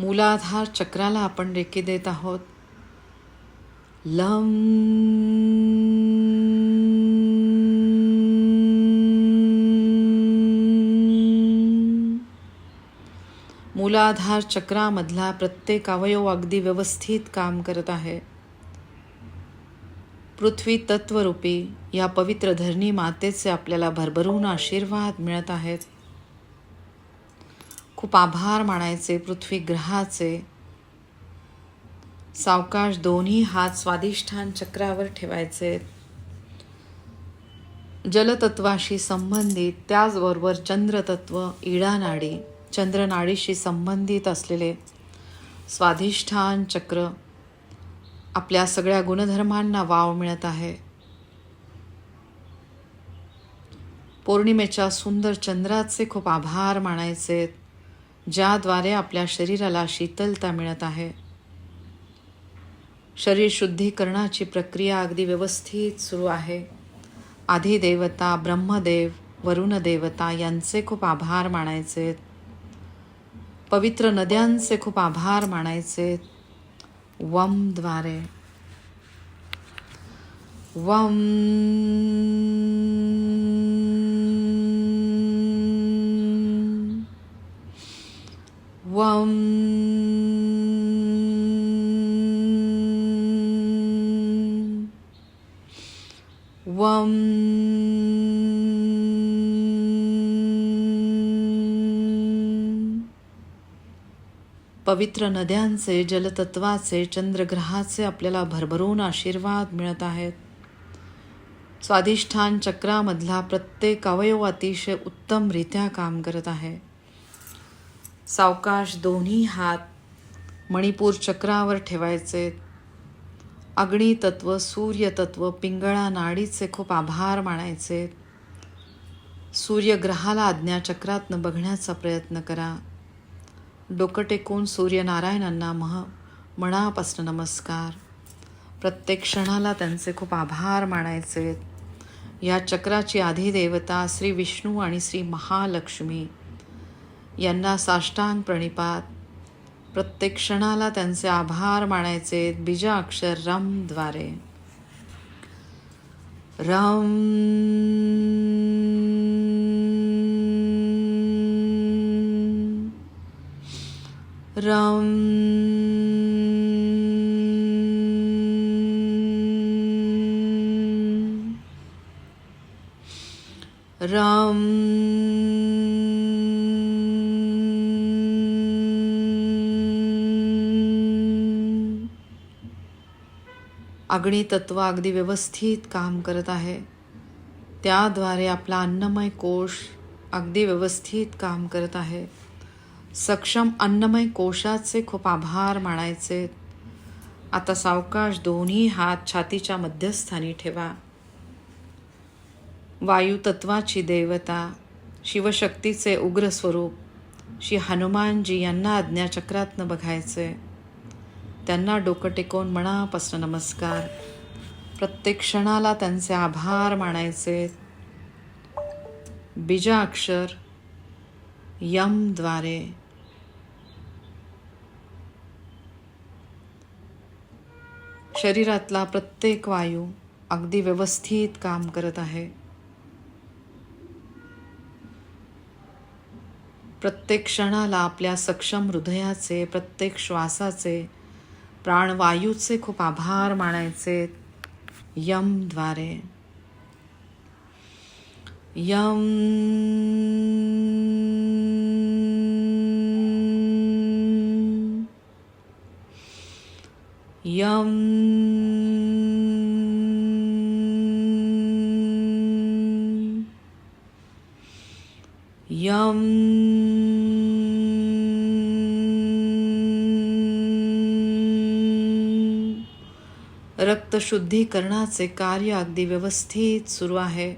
मूलाधार चक्राला आपण रेकी देत आहोत. लम. मूलाधार चक्रामधला प्रत्येक अवयव अगदी व्यवस्थित काम करत आहे. पृथ्वी तत्वरूपी या पवित्र धरणी मातेचे आपल्याला भरभरून आशीर्वाद मिळत आहेत. खूप आभार मानायचे पृथ्वी ग्रहाचे सावकाश दोन्ही हात स्वादिष्ठान चक्रावर ठेवायचे. जलतत्वाशी संबंधित त्याचबरोबर चंद्रतत्व इडानाडी चंद्रनाडीशी संबंधित असलेले स्वाधिष्ठान चक्र आपल्या सगळ्या गुणधर्मांना वाव मिळत आहे. पौर्णिमेच्या सुंदर चंद्राचे खूप आभार मानायचे. ज्याद्वारे आपल्या शरीराला शीतलता मिळत आहे. शरीर शुद्धीकरणाची प्रक्रिया अगदी व्यवस्थित सुरू आहे. आधिदेवता ब्रह्मदेव वरुणदेवता यांचे खूप आभार मानायचे. पवित्र नद्यांचे खूप आभार मानायचे. वमद्वारे वम वं वं पवित्र नद्यांचे जलतत्वाचे चंद्रग्रहाचे आपल्याला भरभरून आशीर्वाद मिळत आहेत. स्वाधिष्ठान चक्रामधला प्रत्येक अवयव अतिशय उत्तमरित्या काम करत आहे. सावकाश दोन्ही हात मणिपूर चक्रावर ठेवायचे. अग्नितत्व सूर्यतत्व पिंगळा नाडीचे खूप आभार मानायचे. सूर्यग्रहाला आज्ञाचक्रातनं बघण्याचा प्रयत्न करा. डोकं टेकून सूर्यनारायणांना मह मनापासून नमस्कार. प्रत्येक क्षणाला त्यांचे खूप आभार मानायचे. या चक्राची आधिदेवता श्री विष्णू आणि श्री महालक्ष्मी. यांना साष्टांग प्रणिपात. प्रत्येक क्षणाला त्यांचे आभार मानायचे बीजा अक्षर रमद्वारे रम रम रम अग्नितत्व अगदी व्यवस्थित काम करत आहे. त्याद्वारे आपला अन्नमय कोश अगदी व्यवस्थित काम करत आहे. सक्षम अन्नमय कोशाचे खूप आभार मानायचे. आता सावकाश दोन्ही हात छातीच्या मध्यस्थानी ठेवा. वायुतत्वाची देवता शिवशक्तीचे उग्र स्वरूप श्री हनुमानजी यांना आज्ञाचक्रातनं बघायचे. त्यांना डोकं टेकवून मनापासून नमस्कार. प्रत्येक क्षणाला त्यांचे आभार मानायचे. बीजाक्षर यमद्वारे शरीरातला प्रत्येक वायू अगदी व्यवस्थित काम करत आहे. प्रत्येक क्षणाला आपल्या सक्षम हृदयाचे प्रत्येक श्वासाचे प्राणवायूचे खूप आभार मानायचे. यमद्वारे यम यम यम रक्तशुद्धीकरणाचे कार्य अगदी व्यवस्थित सुरू आहे.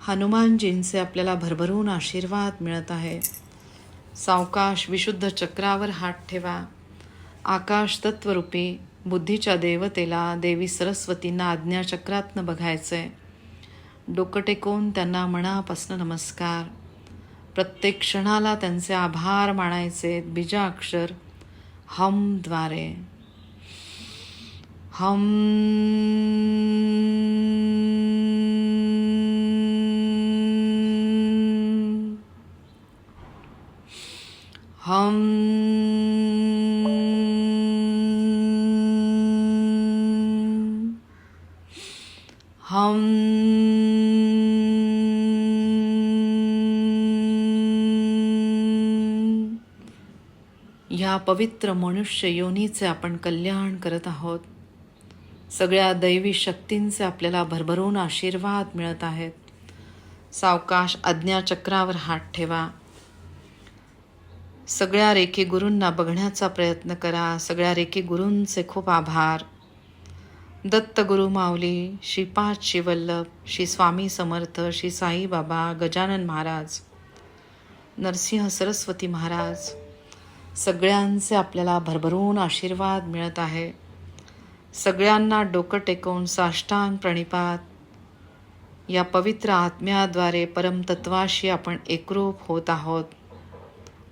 हनुमानजींचे आपल्याला भरभरून आशीर्वाद मिळत आहे. सावकाश विशुद्ध चक्रावर हात ठेवा. आकाश तत्वरूपी बुद्धीच्या देवतेला देवी सरस्वतींना आज्ञाचक्रातनं बघायचंय. डोकं टेकून त्यांना मनापासून नमस्कार. प्रत्येक क्षणाला त्यांचे आभार मानायचे बीजाक्षर हमद्वारे हम हम हम या पवित्र मनुष्य योनीचे आपण कल्याण करत आहोत. सगळ्या दैवी शक्तींचे आपल्याला भरभरून आशीर्वाद मिळत आहेत. सावकाश आज्ञाचक्रावर हात ठेवा. सगळ्या रेखी गुरूंना बघण्याचा प्रयत्न करा. सगळ्या रेखी गुरूंचे खूप आभार. दत्त गुरु माऊली श्रीपाद शिवल्लभ श्री स्वामी समर्थ श्री साईबाबा गजानन महाराज नरसिंह सरस्वती महाराज सगळ्यांचे आपल्याला भरभरून आशीर्वाद मिळत आहे. सगळ्यांना डोकं टेकवून साष्टांग प्रणिपात. या पवित्र आत्म्याद्वारे परमतत्वाशी आपण एकरूप होत आहोत.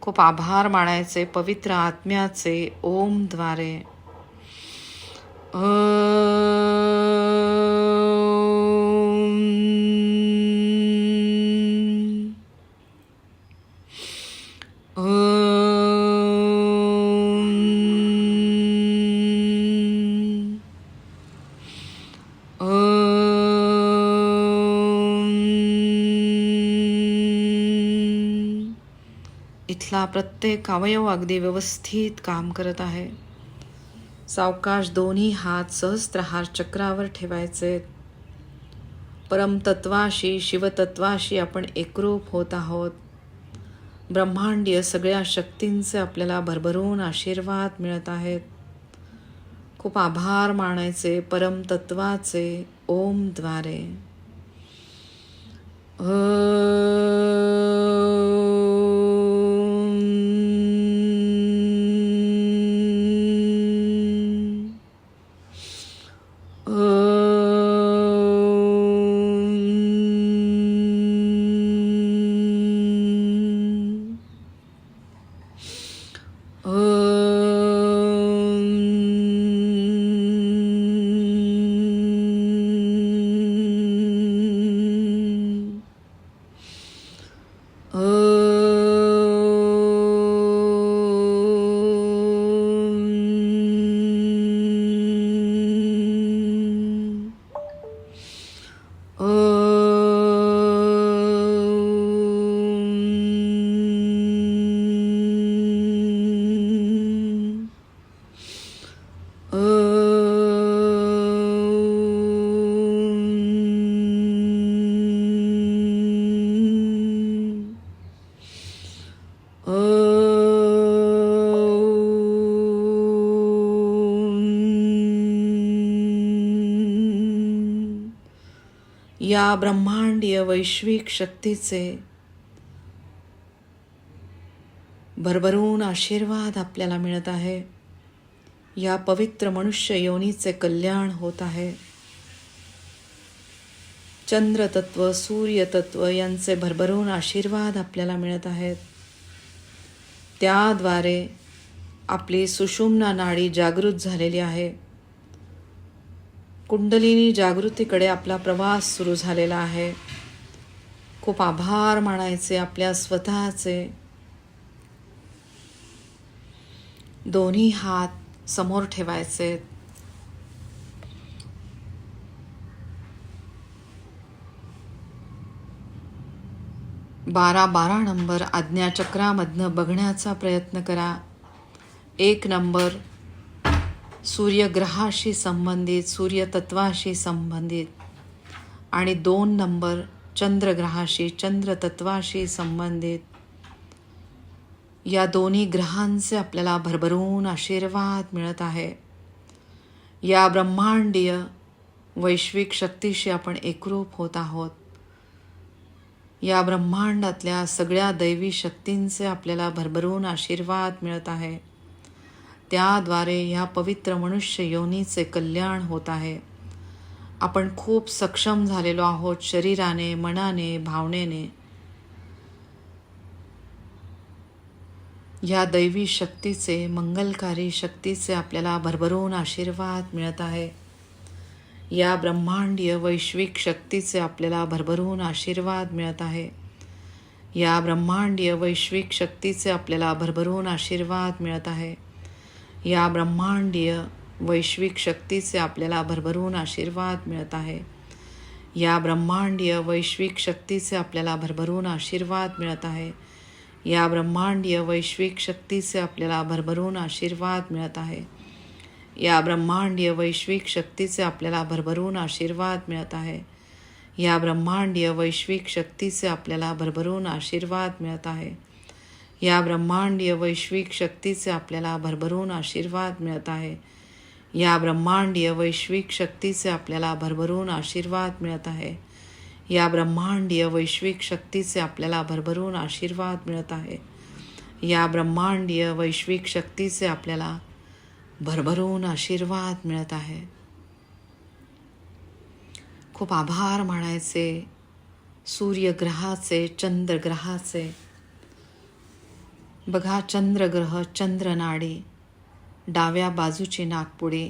खूप आभार मानायचे पवित्र आत्म्याचे ओमद्वारे ओ इथला प्रत्येक अवयव अगदी व्यवस्थित काम करत आहे. सावकाश दोन्ही हात सहस्त्रहार चक्रावर ठेवायचे. परमतत्वाशी शिवतत्वाशी आपण एकरूप होत आहोत. ब्रह्मांडीय सगळ्या शक्तींचे आपल्याला भरभरून आशीर्वाद मिळत आहेत. खूप आभार मानायचे परमतत्वाचे ओमद्वारे ह या ब्रह्मांडीय वैश्विक शक्तीचे भरभरून आशीर्वाद आपल्याला मिळत आहे. या पवित्र मनुष्य योनीचे कल्याण होत आहे. चंद्रतत्व सूर्यतत्व यांचे भरभरून आशीर्वाद आपल्याला मिळत आहेत. त्याद्वारे आपली सुषुम्ना नाडी जागृत झालेली आहे. कुंडलिनी जागृतीकडे आपला प्रवास सुरू झालेला आहे. खूप आभार मानायचे आपल्या स्वतःचे. दोन्ही हात समोर ठेवायचे. बारा बारा नंबर आज्ञाचक्रामधनं बघण्याचा प्रयत्न करा. एक नंबर सूर्यग्रहाशी संबंधित सूर्यतत्वाशी संबंधित. आणि दोन नंबर चंद्रग्रहाशी चंद्रतत्वाशी संबंधित. या दोन्ही ग्रहांचे आपल्याला भरभरून आशीर्वाद मिळत आहे. या ब्रह्मांडीय वैश्विक शक्तीशी आपण एकरूप होत आहोत. या ब्रह्मांडातल्या सगळ्या दैवी शक्तींचे आपल्याला भरभरून आशीर्वाद मिळत आहे. त्याद्वारे ह्या पवित्र मनुष्य योनीचे कल्याण होत आहे. आपण खूप सक्षम झालेलो आहोत शरीराने मनाने भावनेने. या दैवी शक्तीचे मंगलकारी शक्तीचे आपल्याला भरभरून आशीर्वाद मिळत आहे. या ब्रह्मांडीय वैश्विक शक्तीचे आपल्याला भरभरून आशीर्वाद मिळत आहे. या ब्रह्मांडीय वैश्विक शक्तीचे आपल्याला भरभरून आशीर्वाद मिळत आहे. या ब्रह्मांडीय वैश्विक शक्तीचे आपल्याला भरभरून आशीर्वाद मिळत आहे. या ब्रह्मांडीय वैश्विक शक्तीचे आपल्याला भरभरून आशीर्वाद मिळत आहे. या ब्रह्मांडीय वैश्विक शक्तीचे आपल्याला भरभरून आशीर्वाद मिळत आहे. या ब्रह्मांडीय वैश्विक शक्तीचे आपल्याला भरभरून आशीर्वाद मिळत आहे. या ब्रह्मांडीय वैश्विक शक्तीचे आपल्याला भरभरून आशीर्वाद मिळत आहे. या ब्रह्मांडीय वैश्विक शक्तीचे आपल्याला भरभरून आशीर्वाद मिळत आहे. या ब्रह्मांडीय वैश्विक शक्तीचे आपल्याला भरभरून आशीर्वाद मिळत आहे. या ब्रह्मांडीय वैश्विक शक्तीचे आपल्याला भरभरून आशीर्वाद मिळत आहे. या ब्रह्मांडीय वैश्विक शक्तीचे आपल्याला भरभरून आशीर्वाद मिळत आहे. खूप आभार मानायचे सूर्यग्रहाचे, चंद्रग्रहाचे. बघा चंद्रग्रह चंद्रनाडी. डाव्या बाजूची नागपुडी.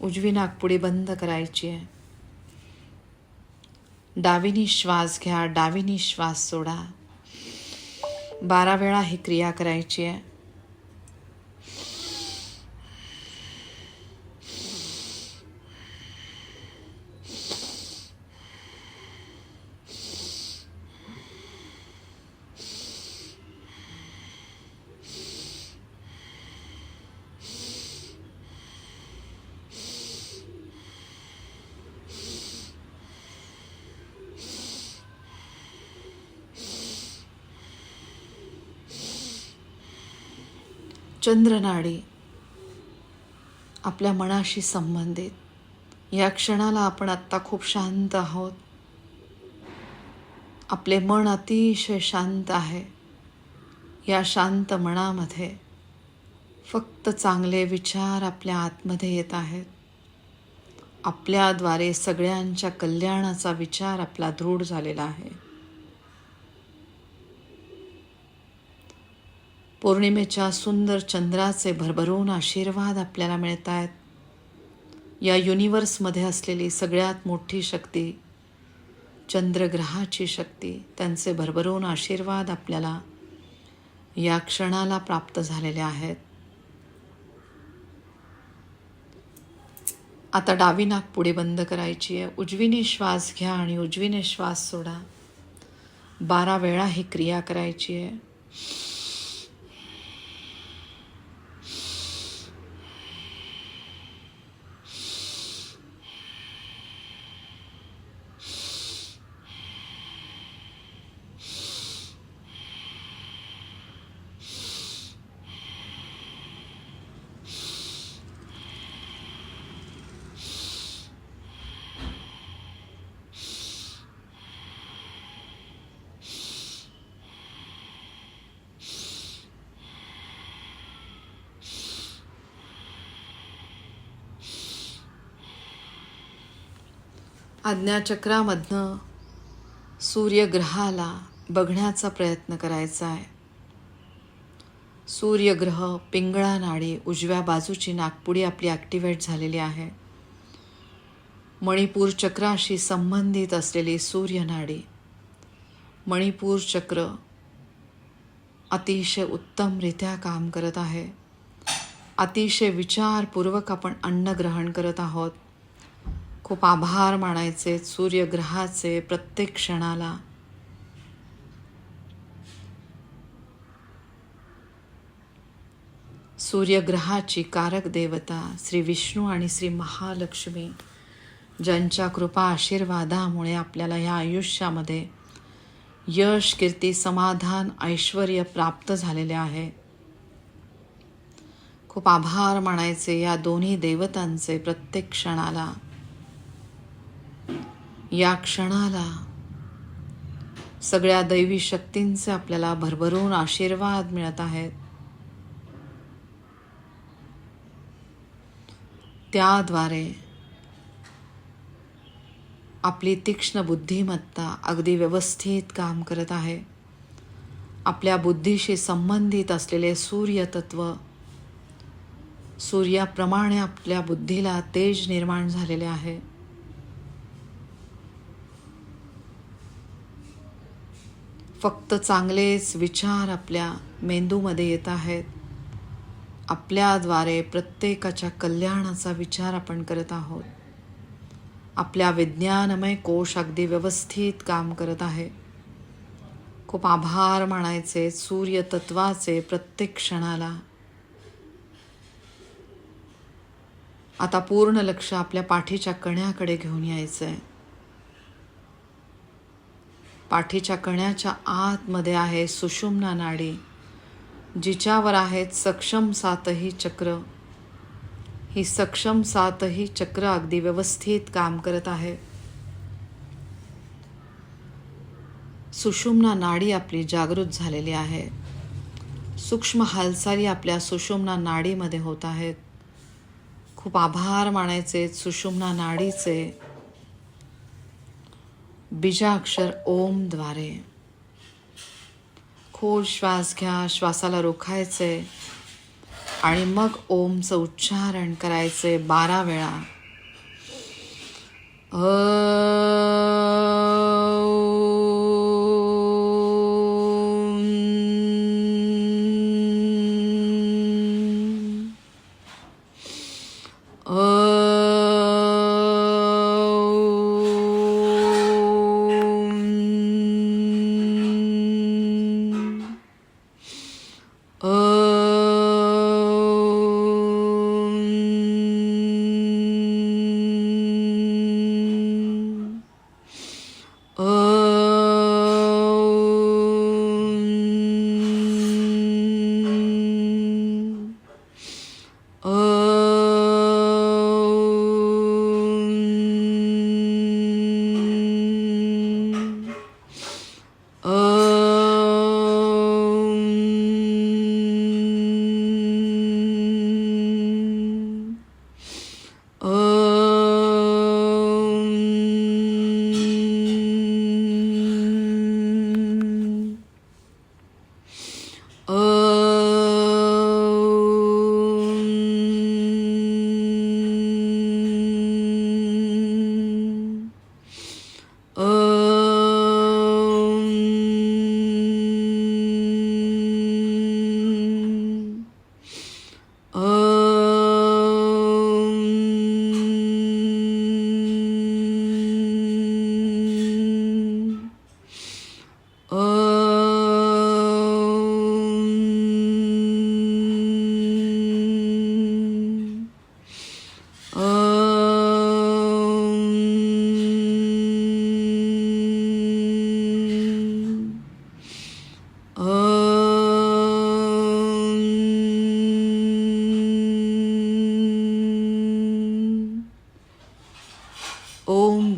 उजवी नागपुडी बंद करायची. आहे डावीनी श्वास घ्या डावीनी श्वास सोडा. बारा वेळा ही क्रिया करायची आहे. चंद्रनाडी आपल्या मनाशी संबंधित. या क्षणाला आपण आत्ता खूप शांत आहोत. आपले मन अतिशय शांत आहे. या शांत मनामध्ये फक्त चांगले विचार आपल्या आतमध्ये येत आहेत. आपल्याद्वारे सगळ्यांच्या कल्याणाचा विचार आपला दृढ झालेला आहे. पौर्णिमेच्या सुंदर चंद्राचे भरभरून आशीर्वाद आपल्याला मिळत आहेत. या युनिवर्समध्ये असलेली सगळ्यात मोठी शक्ती चंद्रग्रहाची शक्ती त्यांचे भरभरून आशीर्वाद आपल्याला या क्षणाला प्राप्त झालेले आहेत. आता डावी नाक पुढे बंद करायची आहे. उजवीने श्वास घ्या आणि उजवीने श्वास सोडा. बारा वेळा ही क्रिया करायची आहे. आज्ञाचक्रामधनं सूर्यग्रहाला बघण्याचा प्रयत्न करायचा आहे. सूर्यग्रह पिंगळा नाडी उजव्या बाजूची नागपुडी आपली ॲक्टिवेट झालेली आहे. मणिपूर चक्राशी संबंधित असलेली सूर्यनाडी मणिपूर चक्र अतिशय उत्तमरित्या काम करत आहे. अतिशय विचारपूर्वक आपण अन्न ग्रहण करत आहोत. खूप आभार मानायचे सूर्यग्रहाचे प्रत्येक क्षणाला. सूर्यग्रहाची कारक देवता श्री विष्णू आणि श्री महालक्ष्मी ज्यांच्या कृपा आशीर्वादामुळे आपल्याला या आयुष्यामध्ये यश कीर्ती समाधान ऐश्वर प्राप्त झालेले आहे. खूप आभार मानायचे या दोन्ही देवतांचे प्रत्येक क्षणाला. या क्षणाला सगळ्या दैवी शक्तींचे आपल्याला भरभरून आशीर्वाद मिळत आहेत. त्याद्वारे आपली तीक्ष्ण बुद्धिमत्ता अगदी व्यवस्थित काम करत आहे. आपल्या बुद्धीशी संबंधित असलेले सूर्यतत्व सूर्याप्रमाणे आपल्या बुद्धीला तेज निर्माण झालेले आहे. फक्त चांगलेच विचार आपल्या मेंदूमध्ये येत आहेत. आपल्याद्वारे प्रत्येकाच्या कल्याणाचा विचार आपण करत आहोत. आपल्या विज्ञानमय कोश अगदी व्यवस्थित काम करत आहे. खूप आभार मानायचे सूर्यतत्वाचे प्रत्येक क्षणाला. आता पूर्ण लक्ष आपल्या पाठीच्या कण्याकडे घेऊन यायचं आहे पाठीच्या कण्याच्या आतमध्ये आहे सुषुम्ना नाडी जिच्यावर आहेत सक्षम सातही चक्र. ही सक्षम सातही चक्र अगदी व्यवस्थित काम करत आहे. सुषुम्ना नाडी आपली जागृत झालेली आहे. सूक्ष्म हालचाली आपल्या सुषुम्ना नाडीमध्ये होत आहेत. खूप आभार मानायचे सुषुम्ना नाडीचे. बीजाक्षर ओमद्वारे खोल श्वास घ्या श्वासाला रोखायचे आणि मग ओमचं उच्चारण करायचे बारा वेळा अ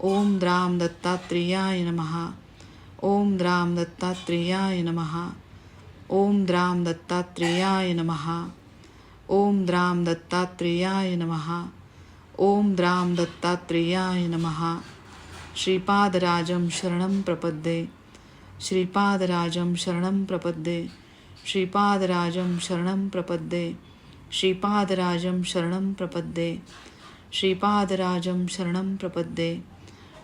ಓಂ ದ್ರಾಂ ದತ್ತಾತ್ರೇಯಾಯ ನಮಃ. ಓಂ ದ್ರಾಂ ದತ್ತಾತ್ರೇಯಾಯ ನಮಃ. ಓಂ ದ್ರಾಂ ದತ್ತಾತ್ರೇಯಾಯ ನಮಃ. ಓಂ ದ್ರಾಂ ದತ್ತಾತ್ರೇಯಾಯ ನಮಃ. ಓಂ ದ್ರಾಂ ದತ್ತಾತ್ರೇಯಾಯ ನಮಃ. ಶ್ರೀಪಾದರಾಜಂ ಶರಣಂ ಪ್ರಪದ್ದೆ. ಶ್ರೀಪಾದರಾಜಂ ಶರಣಂ ಪ್ರಪದ್ದೆ. ಶ್ರೀಪಾದರಾಜಂ ಶರಣಂ ಪ್ರಪದ್ದೆ. ಶ್ರೀಪಾದರಾಜಂ ಶರಣಂ ಪ್ರಪದ್ದೆ. ಶ್ರೀಪಾದರಾಜಂ ಶರಣಂ ಪ್ರಪದ್ದೆ.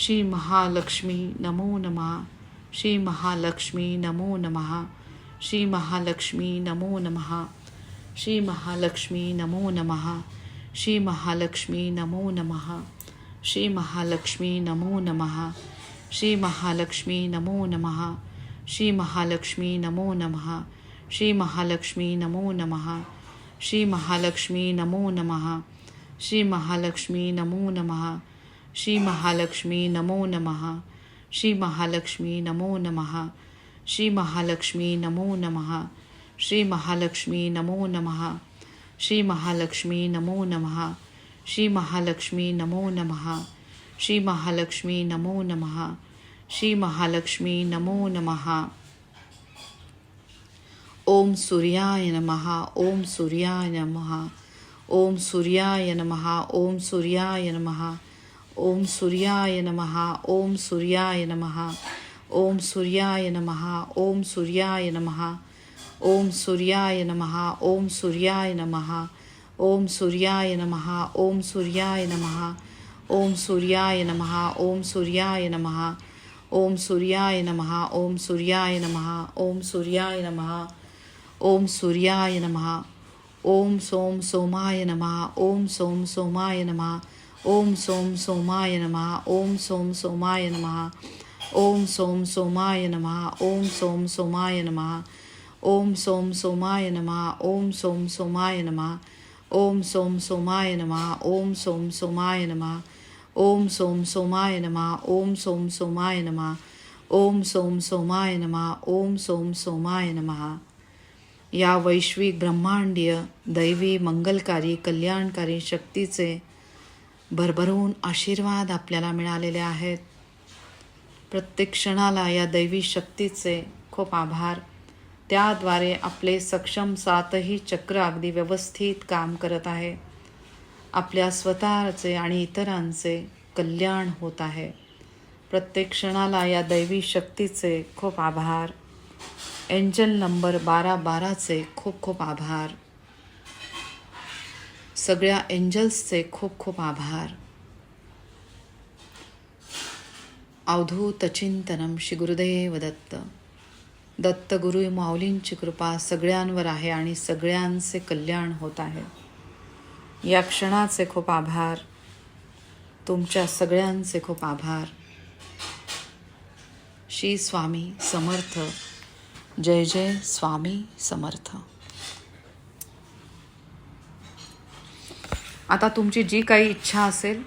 श्री महालक्ष्मी नमो नमः श्री महालक्ष्मी नमो नमः श्री महालक्ष्मी नमो नमः श्री महालक्ष्मी नमो नमः श्री महालक्ष्मी नमो नमः श्री महालक्ष्मी नमो नमः श्री महालक्ष्मी नमो नमः श्री महालक्ष्मी नमो नमः श्री महालक्ष्मी नमो नमः श्री महालक्ष्मी नमो नमः श्री महालक्ष्मी नमो नमः श्री महालक्ष्मी नमो नमः. श्री महालक्ष्मी नमो नमः. श्री महालक्ष्मी नमो नमः. श्री महालक्ष्मी नमो नमः. श्री महालक्ष्मी नमो नमः. श्री महालक्ष्मी नमो नमः. श्री महालक्ष्मी नमो नमः. श्री महालक्ष्मी नमो नमः. ओम सूर्याय नमः. ओम सूर्याय नमः. ओम सूर्याय नमः. ओम सूर्याय नमः. ओम सूर्याय नमः ओम सूर्याय नमः ओम सूर्याय नमः ओम सूर्याय नमः ओम सूर्याय नमः ओम सूर्याय नमः ओम सूर्याय नमः ओम सूर्याय नमः ओम सूर्याय नमः ओम सूर्याय नमः ओम सूर्याय नमः ओम सूर्याय नमः ओम सूर्याय नमः ओम सूर्याय नमः ओम सोम सोमाय नमः ओम सोम सोमाय नमः ओम सोम सोमाय नमहा ओम सोम सोमाय नमहा ओम सोम सोमाय नमहा ओम सोम सोमाय नमहा ओम सोम सोमाय नमहा ओम सोम सोमाय नमहा ओम सोम सोमाय नमहा ओम सोम सोमाय नमहा ओम सोम सोमाय नमहा ओम सोम सोमाय नमहा ओम सोम सोमाय नमहा ओम सोम सोमाय नमहा या वैश्विक ब्रह्मांडीय दैवी मंगलकारी कल्याणकारी शक्तीचे भरभरून आशीर्वाद आपल्याला मिळालेले आहेत. प्रत्येक क्षणाला या दैवी शक्तीचे खूप आभार. त्याद्वारे आपले सक्षम सातही चक्र अगदी व्यवस्थित काम करत आहे. आपल्या स्वतःचे आणि इतरांचे कल्याण होत आहे. प्रत्येक क्षणाला या दैवी शक्तीचे खूप आभार. एंजल नंबर बारा बाराचे खूप खूप आभार. सगळ्या एंजल्सचे खूप खूप आभार. अवधूत चिंतनम श्री गुरुदेव दत्त. दत्त गुरु माऊलींची कृपा सगळ्यांवर आहे आणि सगळ्यांचे कल्याण होत आहे. या क्षणाचे खूप आभार. तुमच्या सगळ्यांचे खूप आभार. श्री स्वामी समर्थ. जय जय स्वामी समर्थ. आता तुमची जी काही इच्छा असेल